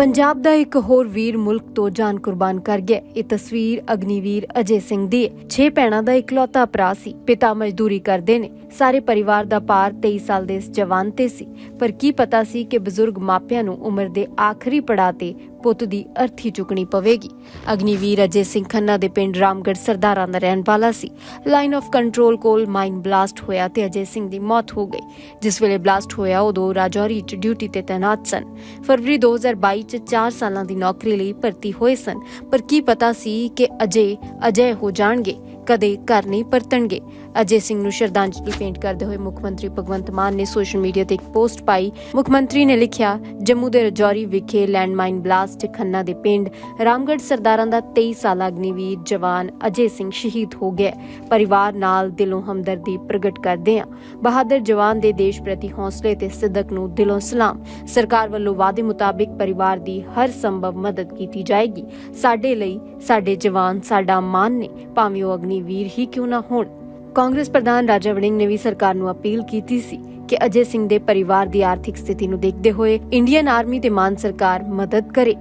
ਪੰਜਾਬ ਦਾ ਇੱਕ ਹੋਰ ਵੀਰ ਮੁਲਕ ਤੋਂ ਜਾਨ ਕੁਰਬਾਨ ਕਰ ਗਿਆ। ਇਹ ਤਸਵੀਰ ਅਗਨੀਵੀਰ ਅਜੇ ਸਿੰਘ ਦੀ ਹੈ। 6 ਭੈਣਾਂ ਦਾ ਇਕਲੌਤਾ ਭਰਾ ਸੀ। ਪਿਤਾ ਮਜ਼ਦੂਰੀ ਕਰਦੇ ਨੇ। ਸਾਰੇ ਪਰਿਵਾਰ ਦਾ ਪਾਰ 23 ਸਾਲ ਦੇ ਇਸ ਜਵਾਨ ਤੇ ਸੀ। ਪਰ ਕੀ ਪਤਾ ਸੀ ਕਿ ਬਜ਼ੁਰਗ ਮਾਪਿਆਂ ਨੂੰ ਉਮਰ ਦੇ ਆਖਰੀ ਪੜਾਅ ਤੇ ਪੁੱਤ ਦੀ ਅਰਥੀ ਚੁਕਣੀ ਪਵੇਗੀ। ਅਗਨੀਵੀਰ ਅਜੇ ਸਿੰਘ ਖੰਨਾ ਦੇ ਪਿੰਡ ਰਾਮਗੜ੍ਹ ਸਰਦਾਰਾਂ ਦਾ ਰਹਿਣ ਵਾਲਾ ਸੀ। ਲਾਈਨ ਆਫ ਕੰਟਰੋਲ ਕੋਲ ਮਾਈਨ ਬਲਾਸਟ ਹੋਇਆ ਤੇ ਅਜੇ ਸਿੰਘ ਦੀ ਮੌਤ ਹੋ ਗਈ। ਜਿਸ ਵੇਲੇ ਬਲਾਸਟ ਹੋਇਆ, ਉਦੋਂ ਰਾਜੌਰੀ 'ਚ ਡਿਊਟੀ ਤੇ ਤੈਨਾਤ ਸਨ। ਫਰਵਰੀ 2022 ਚ 4 ਸਾਲਾਂ ਦੀ ਨੌਕਰੀ ਲਈ ਭਰਤੀ ਹੋਏ ਸਨ। ਪਰ ਕੀ ਪਤਾ ਸੀ ਕਿ ਅਜੇ ਅਜੇ ਹੋ ਜਾਣਗੇ। ਕਦੇ ਘਰ ਨਹੀਂ ਪਰਤਣਗੇ। ਅਜੇ ਸਿੰਘ ਨੂੰ ਸ਼ਰਧਾਂਜਲੀ ਪੇਂਟ ਕਰਦੇ ਹੋਏ ਮੁੱਖ ਮੰਤਰੀ ਭਗਵੰਤ ਮਾਨ ਨੇ ਸੋਸ਼ਲ ਮੀਡੀਆ ਤੇ ਇੱਕ ਪੋਸਟ ਪਾਈ। ਮੁੱਖ ਮੰਤਰੀ ਨੇ ਲਿਖਿਆ, ਜੰਮੂ ਦੇ ਰਜੌਰੀ ਵਿਖੇ ਲੈਂਡਮਾਈਨ ਬਲਾਸਟ ਖੰਨਾ ਦੇ ਪਿੰਡ ਰਾਮਗੜ੍ਹ ਸਰਦਾਰਾਂ ਦਾ 23 ਸਾਲਾ ਅਗਨੀਵੀਰ ਜਵਾਨ ਅਜੇ ਸਿੰਘ ਸ਼ਹੀਦ ਹੋ ਗਿਆ ਪਰਿਵਾਰ ਨਾਲ ਦਿਲੋਂ ਹਮਦਰਦੀ ਪ੍ਰਗਟ ਕਰਦੇ ਹਾਂ। ਬਹਾਦਰ ਜਵਾਨ ਦੇ ਦੇਸ਼ ਪ੍ਰਤੀ ਹੌਸਲੇ ਤੇ ਸਿੱਧਕ ਨੂੰ ਦਿਲੋਂ ਸਲਾਮ। ਸਰਕਾਰ ਵੱਲੋਂ ਵਾਅਦੇ ਮੁਤਾਬਿਕ ਪਰਿਵਾਰ ਦੀ ਹਰ ਸੰਭਵ ਮਦਦ ਕੀਤੀ ਜਾਏਗੀ। ਸਾਡੇ ਲਈ ਸਾਡੇ ਜਵਾਨ, ਸਾਡਾ ਮਾਨ ਨੇ, ਭਾਵੇਂ ਉਹ ਅਗਨੀ ਵੀਰ ਹੀ ਕਿਉਂ ਨਾ ਹੋਣ? ਕਾਂਗਰਸ ਪ੍ਰਧਾਨ ਰਾਜਾ ਵੜਿੰਗ ਨੇ ਵੀ ਸਰਕਾਰ ਨੂੰ ਅਪੀਲ ਕੀਤੀ ਸੀ ਕਿ ਅਜੇ ਸਿੰਘ ਦੇ ਪਰਿਵਾਰ ਦੀ ਆਰਥਿਕ ਸਥਿਤੀ ਨੂੰ ਦੇਖਦੇ ਹੋਏ ਇੰਡੀਅਨ ਆਰਮੀ ਤੇ ਮਾਨ ਸਰਕਾਰ ਮਦਦ ਕਰੇ।